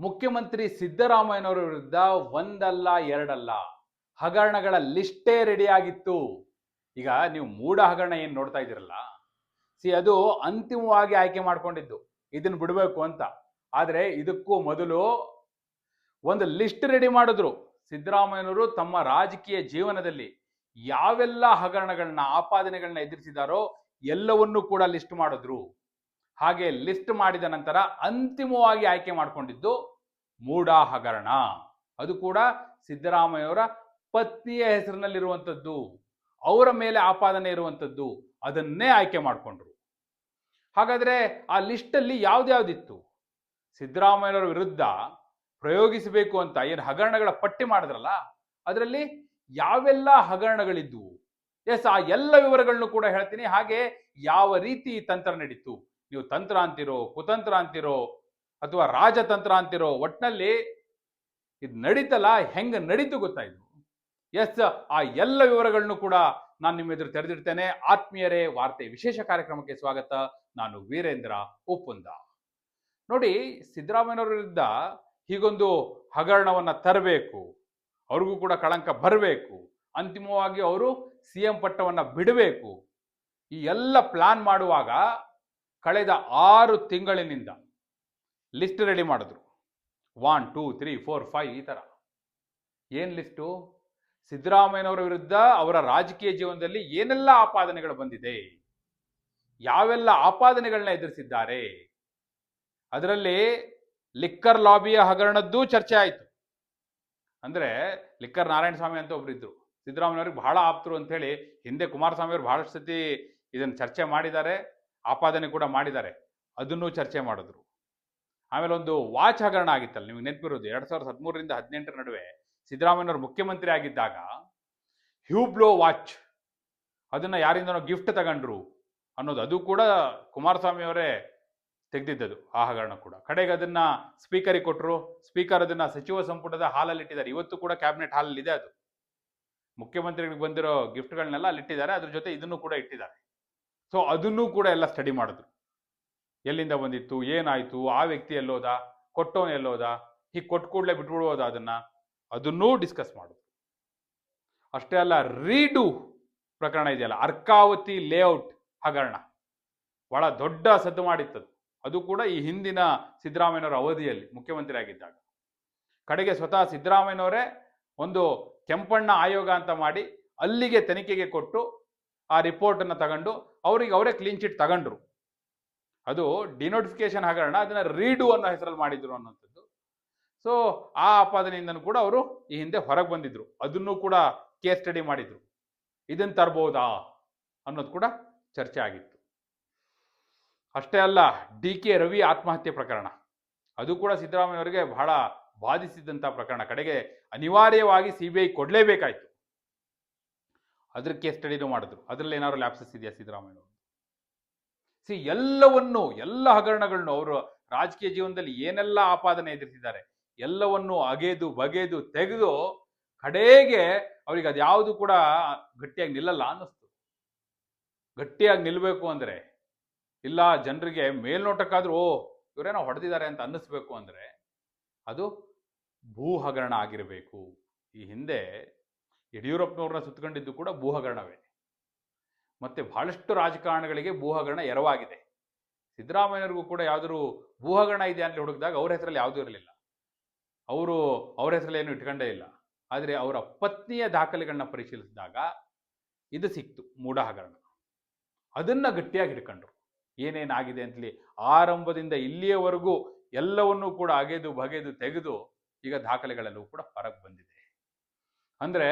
ಮುಖ್ಯಮಂತ್ರಿ ಸಿದ್ದರಾಮಯ್ಯನವರ ವಿರುದ್ಧ ಒಂದಲ್ಲ, ಎರಡಲ್ಲ. ಹಗರಣಗಳ ಲಿಸ್ಟೇ ರೆಡಿಯಾಗಿತ್ತು. ಈಗ ನೀವು ಮೂಢ ಹಗರಣ ಏನು ನೋಡ್ತಾ ಇದ್ದೀರಲ್ಲ? ಸಿ, ಅದು ಅಂತಿಮವಾಗಿ ಆಯ್ಕೆ ಮಾಡ್ಕೊಂಡಿದ್ದು. ಇದನ್ನು ಬಿಡಬೇಕು ಅಂತ. ಆದರೆ ಇದಕ್ಕೂ ಮೊದಲು ಒಂದು ಲಿಸ್ಟ್ ರೆಡಿ ಮಾಡಿದ್ರು. ಸಿದ್ದರಾಮಯ್ಯನವರು ತಮ್ಮ ರಾಜಕೀಯ ಜೀವನದಲ್ಲಿ ಯಾವೆಲ್ಲ ಹಗರಣಗಳನ್ನ, ಆಪಾದನೆಗಳನ್ನ ಎದುರಿಸಿದಾರೋ ಎಲ್ಲವನ್ನೂ ಕೂಡ ಲಿಸ್ಟ್ ಮಾಡಿದ್ರು. ಹಾಗೆ ಲಿಸ್ಟ್ ಮಾಡಿದ ನಂತರ ಅಂತಿಮವಾಗಿ ಆಯ್ಕೆ ಮಾಡಿಕೊಂಡಿದ್ದು ಮೂಡ ಹಗರಣ ಅದು ಕೂಡ ಸಿದ್ದರಾಮಯ್ಯವರ ಪತ್ನಿಯ ಹೆಸರಿನಲ್ಲಿರುವಂಥದ್ದು, ಅವರ ಮೇಲೆ ಆಪಾದನೆ ಇರುವಂಥದ್ದು, ಅದನ್ನೇ ಆಯ್ಕೆ ಮಾಡಿಕೊಂಡ್ರು. ಹಾಗಾದರೆ ಆ ಲಿಸ್ಟಲ್ಲಿ ಯಾವ್ದ್ಯಾವ್ದಿತ್ತು ಸಿದ್ದರಾಮಯ್ಯನವರ ವಿರುದ್ಧ ಪ್ರಯೋಗಿಸಬೇಕು ಅಂತ ಏನು ಹಗರಣಗಳ ಪಟ್ಟಿ ಮಾಡಿದ್ರಲ್ಲ, ಅದರಲ್ಲಿ ಯಾವೆಲ್ಲ ಹಗರಣಗಳಿದ್ವು? ಎಸ್, ಆ ಎಲ್ಲ ವಿವರಗಳನ್ನು ಕೂಡ ಹೇಳ್ತೀನಿ. ಹಾಗೆ ಯಾವ ರೀತಿ ತಂತ್ರ ನಡೀತು? ನೀವು ತಂತ್ರ ಅಂತಿರೋ, ಕುತಂತ್ರ ಅಂತಿರೋ ಅಥವಾ ರಾಜತಂತ್ರ ಅಂತಿರೋ ಒಟ್ನಲ್ಲಿ ಇದು ನಡೀತಲ್ಲ, ಹೆಂಗೆ ನಡೀತು ಗೊತ್ತಾಯ್ತು ಎಸ್, ಆ ಎಲ್ಲ ವಿವರಗಳನ್ನು ಕೂಡ ನಾನು ನಿಮ್ಮ ಎದುರು ತೆರೆದಿಡ್ತೇನೆ. ಆತ್ಮೀಯರೇ, ವಾರ್ತೆ ವಿಶೇಷ ಕಾರ್ಯಕ್ರಮಕ್ಕೆ ಸ್ವಾಗತ. ನಾನು ವೀರೇಂದ್ರ ಉಪ್ಪುಂದ ನೋಡಿ, ಸಿದ್ದರಾಮಯ್ಯನವರ ವಿರುದ್ಧ ಹೀಗೊಂದು ಹಗರಣವನ್ನು ತರಬೇಕು. ಅವ್ರಿಗೂ ಕೂಡ ಕಳಂಕ ಬರಬೇಕು. ಅಂತಿಮವಾಗಿ ಅವರು ಸಿ ಎಂ ಪಟ್ಟವನ್ನು ಬಿಡಬೇಕು. ಈ ಎಲ್ಲ ಪ್ಲಾನ್ ಮಾಡುವಾಗ ಕಳೆದ ಆರು ತಿಂಗಳಿನಿಂದ ಲಿಸ್ಟ್ ರೆಡಿ ಮಾಡಿದ್ರು. One two three four five ಈ ಥರ ಏನು ಲಿಸ್ಟು? ಸಿದ್ದರಾಮಯ್ಯನವರ ವಿರುದ್ಧ ಅವರ ರಾಜಕೀಯ ಜೀವನದಲ್ಲಿ ಏನೆಲ್ಲ ಆಪಾದನೆಗಳು ಬಂದಿದೆ? ಯಾವೆಲ್ಲ ಆಪಾದನೆಗಳನ್ನ ಎದುರಿಸಿದ್ದಾರೆ? ಅದರಲ್ಲಿ ಲಿಕ್ಕರ್ ಲಾಬಿಯ ಹಗರಣದ್ದು ಚರ್ಚೆ ಆಯಿತು. ಅಂದರೆ ಲಿಕ್ಕರ್ ನಾರಾಯಣ ಸ್ವಾಮಿ ಅಂತ ಒಬ್ಬರಿದ್ದರು ಸಿದ್ದರಾಮಯ್ಯವ್ರಿಗೆ ಬಹಳ ಆಪ್ತರು ಅಂಥೇಳಿ ಹಿಂದೆ ಕುಮಾರಸ್ವಾಮಿ ಅವರು ಬಹಳಷ್ಟು ಸತಿ ಇದನ್ನು ಚರ್ಚೆ ಮಾಡಿದ್ದಾರೆ, ಆಪಾದನೆ ಕೂಡ ಮಾಡಿದ್ದಾರೆ. ಅದನ್ನು ಚರ್ಚೆ ಮಾಡಿದ್ರು. ಆಮೇಲೆ ಒಂದು ವಾಚ್ ಹಗರಣ ಆಗಿತ್ತಲ್ಲ, ನಿಮ್ಗೆ ನೆನಪಿರೋದು? ಎರಡ್ ಸಾವಿರದ ಹದಿಮೂರರಿಂದ ಹದಿನೆಂಟರ ನಡುವೆ ಸಿದ್ದರಾಮಯ್ಯನವರು ಮುಖ್ಯಮಂತ್ರಿ ಆಗಿದ್ದಾಗ ಹ್ಯೂಬ್ಲೋ ವಾಚ್, ಅದನ್ನ ಯಾರಿಂದನೋ ಗಿಫ್ಟ್ ತಗೊಂಡ್ರು ಅನ್ನೋದು. ಅದು ಕೂಡ ಕುಮಾರಸ್ವಾಮಿ ಅವರೇ ತೆಗೆದಿದ್ದದು ಆ ಹಗರಣ ಕೂಡ. ಕಡೆಗೆ ಅದನ್ನ ಸ್ಪೀಕರಿಗೆ ಕೊಟ್ಟರು ಸ್ಪೀಕರ್ ಅದನ್ನ ಸಚಿವ ಸಂಪುಟದ ಹಾಲಲ್ಲಿ ಇಟ್ಟಿದ್ದಾರೆ. ಇವತ್ತು ಕೂಡ ಕ್ಯಾಬಿನೆಟ್ ಹಾಲಲ್ಲಿ ಇದೆ ಅದು. ಮುಖ್ಯಮಂತ್ರಿಗಳಿಗೆ ಬಂದಿರೋ ಗಿಫ್ಟ್ಗಳನ್ನೆಲ್ಲ ಅಲ್ಲಿ ಇಟ್ಟಿದ್ದಾರೆ. ಅದ್ರ ಜೊತೆ ಇದನ್ನು ಕೂಡ ಇಟ್ಟಿದ್ದಾರೆ. ಸೊ ಅದನ್ನೂ ಕೂಡ ಎಲ್ಲ ಸ್ಟಡಿ ಮಾಡಿದ್ರು. ಎಲ್ಲಿಂದ ಬಂದಿತ್ತು, ಏನಾಯ್ತು, ಆ ವ್ಯಕ್ತಿ ಎಲ್ಲೋದ, ಕೊಟ್ಟವನು ಎಲ್ಲೋದ, ಹೀಗೆ ಕೊಟ್ಟು ಕೂಡಲೇ ಬಿಟ್ಬಿಡ್ಬೋದ ಅದನ್ನ, ಅದನ್ನೂ ಡಿಸ್ಕಸ್ ಮಾಡೋದು. ಅಷ್ಟೇ ಅಲ್ಲ ರೀಡು ಪ್ರಕರಣ ಇದೆಯಲ್ಲ, ಅರ್ಕಾವತಿ ಲೇಔಟ್ ಹಗರಣ. ಬಹಳ ದೊಡ್ಡ ಸದ್ದು ಮಾಡಿತ್ತದು. ಅದು ಕೂಡ ಈ ಹಿಂದಿನ ಸಿದ್ದರಾಮಯ್ಯನವರ ಅವಧಿಯಲ್ಲಿ ಮುಖ್ಯಮಂತ್ರಿ ಆಗಿದ್ದಾಗ ಕಡೆಗೆ ಸ್ವತಃ ಸಿದ್ದರಾಮಯ್ಯನವರೇ ಒಂದು ಕೆಂಪಣ್ಣ ಆಯೋಗ ಅಂತ ಮಾಡಿ ಅಲ್ಲಿಗೆ ತನಿಖೆಗೆ ಕೊಟ್ಟು ಆ ರಿಪೋರ್ಟನ್ನು ತಗೊಂಡು, ಅವರಿಗೆ ಅವರೇ ಕ್ಲೀನ್ ಚಿಟ್ ತಗೊಂಡ್ರು. ಅದು ಡಿನೋಟಿಫಿಕೇಶನ್ ಹಗರಣ ಅದನ್ನ ರೀಡು ಅನ್ನೋ ಹೆಸರಲ್ಲಿ ಮಾಡಿದ್ರು ಅನ್ನೋಂಥದ್ದು ಸೊ ಆ ಆಪಾದನೆಯಿಂದನೂ ಕೂಡ ಅವರು ಈ ಹಿಂದೆ ಹೊರಗೆ ಬಂದಿದ್ರು. ಅದನ್ನು ಕೂಡ ಕೇಸ್ ಸ್ಟಡಿ ಮಾಡಿದ್ರು. ಇದನ್ನು ತರ್ಬೋದಾ ಅನ್ನೋದು ಕೂಡ ಚರ್ಚೆ ಆಗಿತ್ತು. ಅಷ್ಟೇ ಅಲ್ಲ, ಡಿ ಕೆ ರವಿ ಆತ್ಮಹತ್ಯೆ ಪ್ರಕರಣ. ಅದು ಕೂಡ ಸಿದ್ದರಾಮಯ್ಯ ಅವರಿಗೆ ಬಹಳ ಬಾಧಿಸಿದಂಥ ಪ್ರಕರಣ. ಕಡೆಗೆ ಅನಿವಾರ್ಯವಾಗಿ ಸಿ ಬಿ ಐ ಕೊಡಲೇಬೇಕಾಯಿತು. ಅದ್ರ ಕೇಸ್ ಸ್ಟಡಿನೂ ಮಾಡಿದ್ರು. ಅದರಲ್ಲಿ ಏನಾದ್ರು ಲ್ಯಾಪ್ಸಸ್ ಇದೆಯಾ ಸಿದ್ದರಾಮಯ್ಯ ಸಿ ಎಲ್ಲವನ್ನು, ಎಲ್ಲ ಹಗರಣಗಳನ್ನು ಅವರು ರಾಜಕೀಯ ಜೀವನದಲ್ಲಿ ಏನೆಲ್ಲ ಆಪಾದನೆ ಎದುರಿಸಿದ್ದಾರೆ, ಎಲ್ಲವನ್ನು ಅಗೆದು, ಬಗೆದು, ತೆಗೆದು ಕಡೆಗೆ ಅವ್ರಿಗೆ ಅದ್ಯಾವುದು ಕೂಡ ಗಟ್ಟಿಯಾಗಿ ನಿಲ್ಲಲ್ಲ ಅನ್ನಿಸ್ತು. ಗಟ್ಟಿಯಾಗಿ ನಿಲ್ಲಬೇಕು ಅಂದ್ರೆ, ಇಲ್ಲ ಜನರಿಗೆ ಮೇಲ್ನೋಟಕ್ಕಾದ್ರೂ, ಓ, ಇವರೇನೋ ಹೊಡೆದಿದ್ದಾರೆ ಅಂತ ಅನ್ನಿಸ್ಬೇಕು ಅಂದ್ರೆ, ಅದು ಭೂ ಹಗರಣ ಆಗಿರಬೇಕು. ಈ ಹಿಂದೆ ಯಡಿಯೂರಪ್ಪನವ್ರನ್ನ ಸುತ್ತಕೊಂಡಿದ್ದು ಕೂಡ ಭೂ ಹಗರಣವೇ ಮತ್ತೆ ಬಹಳಷ್ಟು ರಾಜಕಾರಣಿಗಳಿಗೆ ಭೂಹಗರಣ ಎರವಾಗಿದೆ. ಸಿದ್ದರಾಮಯ್ಯರಿಗೂ ಕೂಡ ಯಾವ್ದಾದ್ರು ಭೂಹಗರಣ ಇದೆ ಅಂತ ಹುಡುಕಿದಾಗ ಅವ್ರ ಹೆಸರಲ್ಲಿ ಯಾವುದೂ ಇರಲಿಲ್ಲ. ಅವರು ಅವ್ರ ಹೆಸರಲ್ಲಿ ಏನು ಇಟ್ಕೊಂಡೇ ಇಲ್ಲ. ಆದರೆ ಅವರ ಪತ್ನಿಯ ದಾಖಲೆಗಳನ್ನ ಪರಿಶೀಲಿಸಿದಾಗ ಇದು ಸಿಕ್ತು ಮೂಢ ಹಗರಣ ಅದನ್ನು ಗಟ್ಟಿಯಾಗಿ ಹಿಡ್ಕೊಂಡ್ರು. ಏನೇನಾಗಿದೆ ಅಂತಲಿ ಆರಂಭದಿಂದ ಇಲ್ಲಿಯವರೆಗೂ ಎಲ್ಲವನ್ನೂ ಕೂಡ ಅಗೆದು ಬಗೆದು ತೆಗೆದು ಈಗ ದಾಖಲೆಗಳೆಲ್ಲವೂ ಕೂಡ ಹೊರಗೆ ಬಂದಿದೆ. ಅಂದ್ರೆ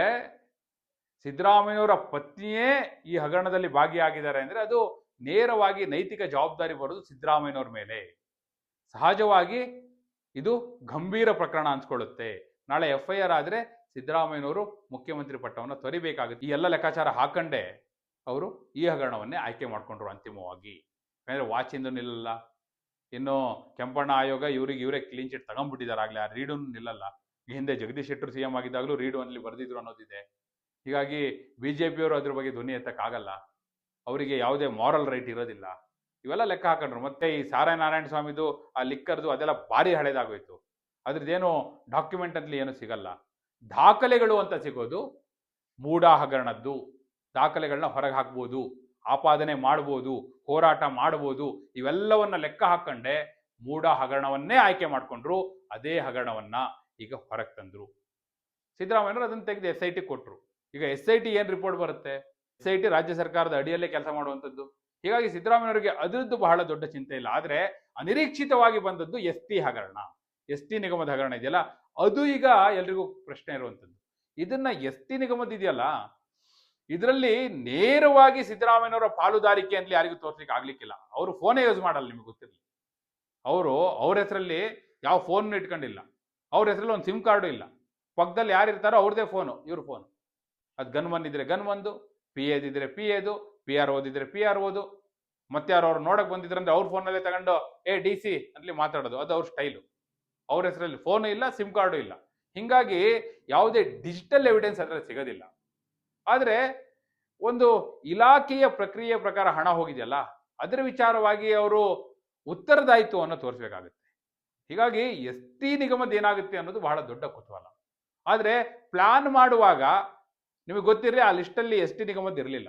ಸಿದ್ದರಾಮಯ್ಯವರ ಪತ್ನಿಯೇ ಈ ಹಗರಣದಲ್ಲಿ ಭಾಗಿಯಾಗಿದ್ದಾರೆ ಅಂದ್ರೆ ಅದು ನೇರವಾಗಿ ನೈತಿಕ ಜವಾಬ್ದಾರಿ ಬರೋದು ಸಿದ್ದರಾಮಯ್ಯನವ್ರ ಮೇಲೆ. ಸಹಜವಾಗಿ ಇದು ಗಂಭೀರ ಪ್ರಕರಣ ಅನ್ಸ್ಕೊಳ್ಳುತ್ತೆ ನಾಳೆ ಎಫ್ ಐ ಆರ್ ಆದ್ರೆ ಸಿದ್ದರಾಮಯ್ಯನವರು ಮುಖ್ಯಮಂತ್ರಿ ಪಟ್ಟವನ್ನು ತೊರಿಬೇಕಾಗುತ್ತೆ. ಈ ಎಲ್ಲ ಲೆಕ್ಕಾಚಾರ ಹಾಕಂಡೆ ಅವರು ಈ ಹಗರಣವನ್ನೇ ಆಯ್ಕೆ ಮಾಡ್ಕೊಂಡ್ರು ಅಂತಿಮವಾಗಿ. ಯಾಕಂದರೆ ವಾಚಿಂದು ನಿಲ್ಲಲ್ಲ. ಇನ್ನು ಕೆಂಪಣ್ಣ ಆಯೋಗ ಇವ್ರಿಗೆ ಇವರೇ ಕ್ಲೀನ್ ಚಿಟ್ ತಗೊಂಡ್ಬಿಟ್ಟಿದ್ದಾರೆ ಆಗಲೇ. ಆ ರೀಡು ನಿಲ್ಲಲ್ಲ. ಈ ಹಿಂದೆ ಜಗದೀಶ್ ಶೆಟ್ಟರ್ ಸಿ ಎಂ ಆಗಿದ್ದಾಗಲೂ ರೀಡು ಅಲ್ಲಿ ಬರೆದಿದ್ರು ಅನ್ನೋದಿದೆ. ಹೀಗಾಗಿ ಬಿ ಜೆ ಪಿಯವರು ಅದ್ರ ಬಗ್ಗೆ ಧ್ವನಿ ಎತ್ತಕ್ಕಾಗಲ್ಲ. ಅವರಿಗೆ ಯಾವುದೇ ಮಾರಲ್ ರೈಟ್ ಇರೋದಿಲ್ಲ. ಇವೆಲ್ಲ ಲೆಕ್ಕ ಹಾಕೊಂಡ್ರು. ಮತ್ತೆ ಈ ನಾರಾಯಣ ಸ್ವಾಮಿದು, ಆ ಲಿಕ್ಕರ್ದು ಅದೆಲ್ಲ ಭಾರಿ ಹಳೇದಾಗೋಯ್ತು. ಅದ್ರದ್ದೇನು ಡಾಕ್ಯುಮೆಂಟ್ ಅಂತಲೇ ಏನು ಸಿಗಲ್ಲ. ದಾಖಲೆಗಳು ಅಂತ ಸಿಗೋದು ಮೂಢ ಹಗರಣದ್ದು ದಾಖಲೆಗಳನ್ನ ಹೊರಗೆ ಹಾಕ್ಬೋದು, ಆಪಾದನೆ ಮಾಡ್ಬೋದು, ಹೋರಾಟ ಮಾಡ್ಬೋದು. ಇವೆಲ್ಲವನ್ನ ಲೆಕ್ಕ ಹಾಕೊಂಡೆ ಮೂಢ ಹಗರಣವನ್ನೇ ಆಯ್ಕೆ ಮಾಡಿಕೊಂಡ್ರು, ಅದೇ ಹಗರಣವನ್ನ ಈಗ ಹೊರಗೆ ತಂದ್ರು. ಸಿದ್ದರಾಮಯ್ಯರು ಅದನ್ನು ತೆಗೆದು ಎಸ್ ಐ ಟಿ ಕೊಟ್ರು. ಈಗ ಎಸ್ ಐ ಟಿ ಏನ್ ರಿಪೋರ್ಟ್ ಬರುತ್ತೆ? ಎಸ್ ಐ ಟಿ ರಾಜ್ಯ ಸರ್ಕಾರದ ಅಡಿಯಲ್ಲೇ ಕೆಲಸ ಮಾಡುವಂಥದ್ದು. ಹೀಗಾಗಿ ಸಿದ್ದರಾಮಯ್ಯವರಿಗೆ ಅದರದ್ದು ಬಹಳ ದೊಡ್ಡ ಚಿಂತೆ ಇಲ್ಲ. ಆದ್ರೆ ಅನಿರೀಕ್ಷಿತವಾಗಿ ಬಂದದ್ದು ಎಸ್ ಟಿ ಹಗರಣ. ಎಸ್ ಟಿ ನಿಗಮದ ಹಗರಣ ಇದೆಯಲ್ಲ? ಅದು ಈಗ ಎಲ್ರಿಗೂ ಪ್ರಶ್ನೆ ಇರುವಂಥದ್ದು. ಇದನ್ನ ಎಸ್ ಟಿ ನಿಗಮದ ಇದೆಯಲ್ಲ? ಇದರಲ್ಲಿ ನೇರವಾಗಿ ಸಿದ್ದರಾಮಯ್ಯನವರ ಪಾಲುದಾರಿಕೆ ಅಂತ ಯಾರಿಗೂ ತೋರ್ಸ್ಲಿಕ್ಕೆ ಆಗ್ಲಿಕ್ಕಿಲ್ಲ. ಅವರು ಫೋನೇ ಯೂಸ್ ಮಾಡಲ್ಲ ನಿಮಗೆ ಗೊತ್ತಿರಲಿ. ಅವರು, ಅವ್ರ ಹೆಸರಲ್ಲಿ ಯಾವ ಫೋನ್ ಇಟ್ಕೊಂಡಿಲ್ಲ. ಅವ್ರ ಹೆಸರಲ್ಲಿ ಒಂದು ಸಿಮ್ ಕಾರ್ಡು ಇಲ್ಲ. ಪಕ್ಕದಲ್ಲಿ ಯಾರು ಇರ್ತಾರೋ ಅವ್ರದೇ ಫೋನು ಇವ್ರ ಫೋನು ಅದು ಗನ್ ಒನ್ ಇದ್ರೆ ಗನ್ ಒಂದು, ಪಿ ಎದಿದ್ರೆ ಪಿ ಎದು, ಪಿ ಆರ್ ಓದಿದ್ರೆ ಪಿ ಆರ್ ಓದು. ಮತ್ತೆ ಯಾರು ಅವ್ರು ನೋಡಕ್ ಬಂದಿದ್ರಂದ್ರೆ ಅವ್ರ ಫೋನಲ್ಲೇ ತಗೊಂಡು, ಏ, ಡಿ ಸಿ ಅಲ್ಲಿ ಮಾತಾಡೋದು. ಅದು ಅವ್ರ ಸ್ಟೈಲು ಅವ್ರ ಹೆಸರಲ್ಲಿ ಫೋನು ಇಲ್ಲ ಸಿಮ್ ಕಾರ್ಡು ಇಲ್ಲ. ಹಿಂಗಾಗಿ ಯಾವುದೇ ಡಿಜಿಟಲ್ ಎವಿಡೆನ್ಸ್ ಅದರಲ್ಲಿ ಸಿಗೋದಿಲ್ಲ. ಆದರೆ ಒಂದು ಇಲಾಖೆಯ ಪ್ರಕ್ರಿಯೆ ಪ್ರಕಾರ ಹಣ ಹೋಗಿದೆಯಲ್ಲ, ಅದರ ವಿಚಾರವಾಗಿ ಅವರು ಉತ್ತರದಾಯಿತು ಅನ್ನೋ ತೋರಿಸ್ಬೇಕಾಗುತ್ತೆ. ಹೀಗಾಗಿ ಎಸ್ ಟಿ ನಿಗಮದ ಏನಾಗುತ್ತೆ ಅನ್ನೋದು ಬಹಳ ದೊಡ್ಡ ಕುತೂಹಲ. ಆದರೆ ಪ್ಲಾನ್ ಮಾಡುವಾಗ ನಿಮಗೆ ಗೊತ್ತಿರಲಿ, ಆ ಲಿಸ್ಟಲ್ಲಿ ಎಸ್ ಟಿ ನಿಗಮದ ಇರಲಿಲ್ಲ.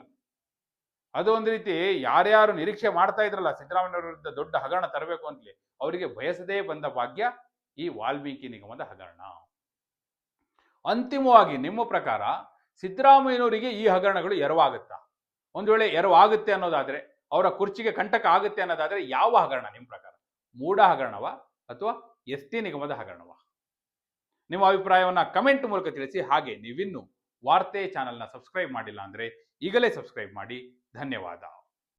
ಅದು ಒಂದು ರೀತಿ ಯಾರ್ಯಾರು ನಿರೀಕ್ಷೆ ಮಾಡ್ತಾ ಇದ್ರಲ್ಲ ಸಿದ್ದರಾಮಯ್ಯ ವಿರುದ್ಧ ದೊಡ್ಡ ಹಗರಣ ತರಬೇಕು ಅಂತಲಿ ಅವರಿಗೆ ಬಯಸದೇ ಬಂದ ಭಾಗ್ಯ ಈ ವಾಲ್ಮೀಕಿ ನಿಗಮದ ಹಗರಣ. ಅಂತಿಮವಾಗಿ ನಿಮ್ಮ ಪ್ರಕಾರ ಸಿದ್ದರಾಮಯ್ಯನವರಿಗೆ ಈ ಹಗರಣಗಳು ಎರವಾಗುತ್ತಾ? ಒಂದು ವೇಳೆ ಎರವಾಗುತ್ತೆ ಅನ್ನೋದಾದ್ರೆ, ಅವರ ಕುರ್ಚಿಗೆ ಕಂಟಕ ಆಗುತ್ತೆ ಅನ್ನೋದಾದ್ರೆ ಯಾವ ಹಗರಣ ನಿಮ್ಮ ಪ್ರಕಾರ? ಮೂಢ ಹಗರಣವ ಅಥವಾ ಎಸ್ ಟಿ ನಿಗಮದ ಹಗರಣವ? ನಿಮ್ಮ ಅಭಿಪ್ರಾಯವನ್ನ ಕಮೆಂಟ್ ಮೂಲಕ ತಿಳಿಸಿ, ಹಾಗೆ ನೀವಿನ್ನು ವಾರ್ತೆ ಚಾನಲ್ನ ಸಬ್ಸ್ಕ್ರೈಬ್ ಮಾಡಿಲ್ಲ ಅಂದರೆ ಈಗಲೇ ಸಬ್ಸ್ಕ್ರೈಬ್ ಮಾಡಿ. ಧನ್ಯವಾದ.